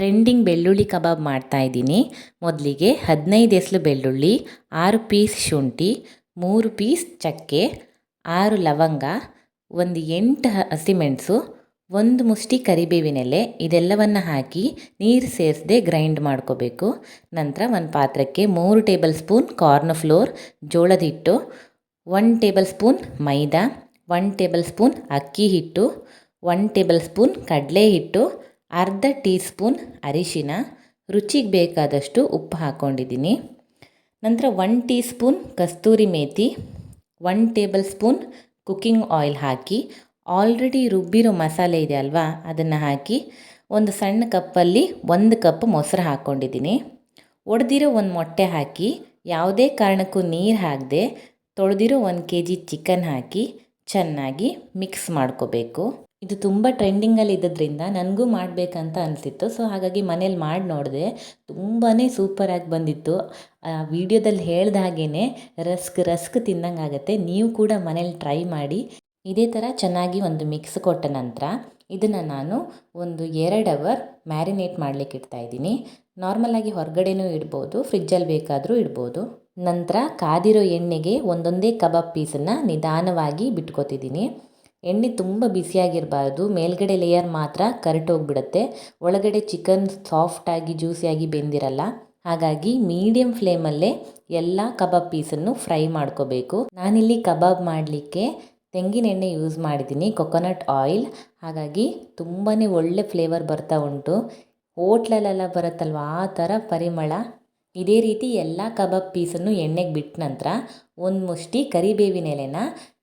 Trending ಬೆಳ್ಳುಳ್ಳಿ ಕಬಾಬ್ ಮಾಡ್ತಾಯಿದ್ದೀನಿ ಮೊದಲಿಗೆ ಹದಿನೈದು ಎಸಲು ಬೆಳ್ಳುಳ್ಳಿ, ಆರು ಪೀಸ್ ಶುಂಠಿ, ಮೂರು ಪೀಸ್ ಚಕ್ಕೆ, ಆರು ಲವಂಗ, ಒಂದು ಎಂಟು ಹಸಿಮೆಣಸು, ಒಂದು ಮುಷ್ಟಿ ಕರಿಬೇವಿನೆಲೆ ಇದೆಲ್ಲವನ್ನು ಹಾಕಿ ನೀರು ಸೇರಿಸದೆ ಗ್ರೈಂಡ್ ಮಾಡ್ಕೋಬೇಕು. ನಂತರ ಒಂದು ಪಾತ್ರಕ್ಕೆ ಮೂರು ಟೇಬಲ್ ಸ್ಪೂನ್ ಕಾರ್ನ್ ಫ್ಲೋರ್ ಜೋಳದ ಹಿಟ್ಟು, one tablespoon maida, one tablespoon ಅಕ್ಕಿ ಹಿಟ್ಟು, ಒನ್ ಟೇಬಲ್ ಸ್ಪೂನ್ ಕಡಲೆ ಹಿಟ್ಟು ಅರ್ಧ ಟೀ ಸ್ಪೂನ್ ಅರಿಶಿನ, ರುಚಿಗೆ ಬೇಕಾದಷ್ಟು ಉಪ್ಪು ಹಾಕ್ಕೊಂಡಿದ್ದೀನಿ ನಂತರ ಒನ್ ಟೀ ಸ್ಪೂನ್ ಕಸ್ತೂರಿ methi one tablespoon cooking oil ಹಾಕಿ, ಆಲ್ರೆಡಿ ರುಬ್ಬಿರೋ ಮಸಾಲೆ ಇದೆ ಅಲ್ವಾ, ಅದನ್ನು ಹಾಕಿ ಒಂದು ಸಣ್ಣ ಕಪ್ಪಲ್ಲಿ ಒಂದು ಕಪ್ ಮೊಸರು ಹಾಕ್ಕೊಂಡಿದ್ದೀನಿ ಒಡೆದಿರೋ ಒಂದು ಮೊಟ್ಟೆ ಹಾಕಿ, ಯಾವುದೇ ಕಾರಣಕ್ಕೂ ನೀರು ಹಾಕದೆ ತೊಳೆದಿರೋ ಒಂದು ಕೆ ಜಿ ಚಿಕನ್ ಹಾಕಿ ಚೆನ್ನಾಗಿ ಮಿಕ್ಸ್ ಮಾಡ್ಕೋಬೇಕು. ಇದು ತುಂಬ ಟ್ರೆಂಡಿಂಗಲ್ಲಿ ಇದ್ದದ್ರಿಂದ ನನಗೂ ಮಾಡಬೇಕಂತ ಅನಿಸಿತ್ತು. ಸೊ ಹಾಗಾಗಿ ಮನೇಲಿ ಮಾಡಿ ನೋಡಿದೆ. ತುಂಬಾ ಸೂಪರಾಗಿ ಬಂದಿತ್ತು. ವಿಡಿಯೋದಲ್ಲಿ ಹೇಳ್ದ ಹಾಗೇ ರಸ್ಕ್ ರಸ್ಕ್ ತಿನ್ನಂಗೆ ಆಗುತ್ತೆ. ನೀವು ಕೂಡ ಮನೇಲಿ ಟ್ರೈ ಮಾಡಿ. ಇದೇ ಥರ ಚೆನ್ನಾಗಿ ಒಂದು ಮಿಕ್ಸ್ ಕೊಟ್ಟ ನಂತರ ಇದನ್ನು ನಾನು ಒಂದು ಎರಡು ಅವರ್ ಮ್ಯಾರಿನೇಟ್ ಮಾಡಲಿಕ್ಕೆ ಇಡ್ತಾಯಿದ್ದೀನಿ ನಾರ್ಮಲಾಗಿ ಹೊರಗಡೆನೂ ಇಡ್ಬೋದು ಫ್ರಿಜ್ಜಲ್ಲಿ ಬೇಕಾದರೂ ಇಡ್ಬೋದು. ನಂತರ ಕಾದಿರೋ ಎಣ್ಣೆಗೆ ಒಂದೊಂದೇ ಕಬಾಬ್ ಪೀಸನ್ನು ನಿಧಾನವಾಗಿ ಬಿಟ್ಕೋತಿದ್ದೀನಿ. ಎಣ್ಣೆ ತುಂಬ ಬಿಸಿಯಾಗಿರಬಾರ್ದು ಮೇಲ್ಗಡೆ ಲೇಯರ್ ಮಾತ್ರ ಕರಟೋಗ್ಬಿಡುತ್ತೆ ಒಳಗಡೆ ಚಿಕನ್ ಸಾಫ್ಟಾಗಿ ಜ್ಯೂಸಿಯಾಗಿ ಬೆಂದಿರಲ್ಲ. ಹಾಗಾಗಿ ಮೀಡಿಯಮ್ ಫ್ಲೇಮಲ್ಲೇ ಎಲ್ಲ ಕಬಾಬ್ ಪೀಸನ್ನು ಫ್ರೈ ಮಾಡ್ಕೋಬೇಕು. ನಾನಿಲ್ಲಿ ಕಬಾಬ್ ಮಾಡಲಿಕ್ಕೆ ತೆಂಗಿನ ಎಣ್ಣೆ ಯೂಸ್ ಮಾಡಿದ್ದೀನಿ ಕೊಕೊನಟ್ ಆಯಿಲ್ ಹಾಗಾಗಿ ತುಂಬಾ ಒಳ್ಳೆ ಫ್ಲೇವರ್ ಬರ್ತಾ ಉಂಟು. ಹೋಟ್ಲಲ್ಲೆಲ್ಲ ಬರುತ್ತಲ್ವ? ಆ ಥರ ಪರಿಮಳ. ಇದೇ ರೀತಿ ಎಲ್ಲ ಕಬಾಬ್ ಪೀಸನ್ನು ಎಣ್ಣೆಗೆ ಬಿಟ್ಟ ನಂತರ ಒಂದು ಮುಷ್ಟಿ ಕರಿಬೇವಿನ ಎಲೆನ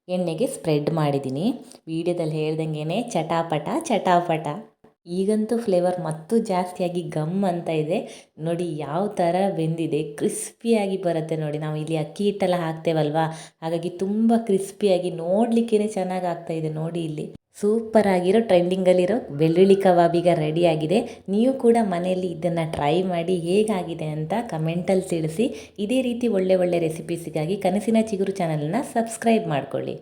ಎಣ್ಣೆಗೆ ಸ್ಪ್ರೆಡ್ ಮಾಡಿದ್ದೀನಿ. ವೀಡಿಯೋದಲ್ಲಿ ಹೇಳ್ದಂಗೆ ಚಟಾಪಟ ಚಟಾಪಟ. ಈಗಂತೂ ಫ್ಲೇವರ್ ಮತ್ತೂ ಜಾಸ್ತಿಯಾಗಿ ಗಮ್ ಅಂತ ಇದೆ. ನೋಡಿ ಯಾವ ಥರ ಬೆಂದಿದೆ ಕ್ರಿಸ್ಪಿಯಾಗಿ ಬರುತ್ತೆ ನೋಡಿ. ನಾವು ಇಲ್ಲಿ ಅಕ್ಕಿ ಹಿಟ್ಟೆಲ್ಲ ಹಾಕ್ತೇವಲ್ವಾ? ಹಾಗಾಗಿ ತುಂಬ ಕ್ರಿಸ್ಪಿಯಾಗಿ ನೋಡಲಿಕ್ಕೇ ಚೆನ್ನಾಗಿ ಆಗ್ತಾಯಿದೆ ನೋಡಿ ಇಲ್ಲಿ. ಸೂಪರ್ ಆಗಿರೋ ಟ್ರೆಂಡಿಂಗಲ್ಲಿರೋ ಬೆಳ್ಳುಳ್ಳಿ ಕಬಾಬೀಗ ರೆಡಿಯಾಗಿದೆ. ನೀವು ಕೂಡ ಮನೆಯಲ್ಲಿ ಇದನ್ನು ಟ್ರೈ ಮಾಡಿ ಹೇಗಾಗಿದೆ ಅಂತ ಕಮೆಂಟಲ್ಲಿ ತಿಳಿಸಿ. ಇದೇ ರೀತಿ ಒಳ್ಳೆ ಒಳ್ಳೆ ರೆಸಿಪೀಸಿಗಾಗಿ ಕನಸಿನ ಚಿಗುರು ಚಾನಲನ್ನು ಸಬ್ಸ್ಕ್ರೈಬ್ ಮಾಡ್ಕೊಳ್ಳಿ.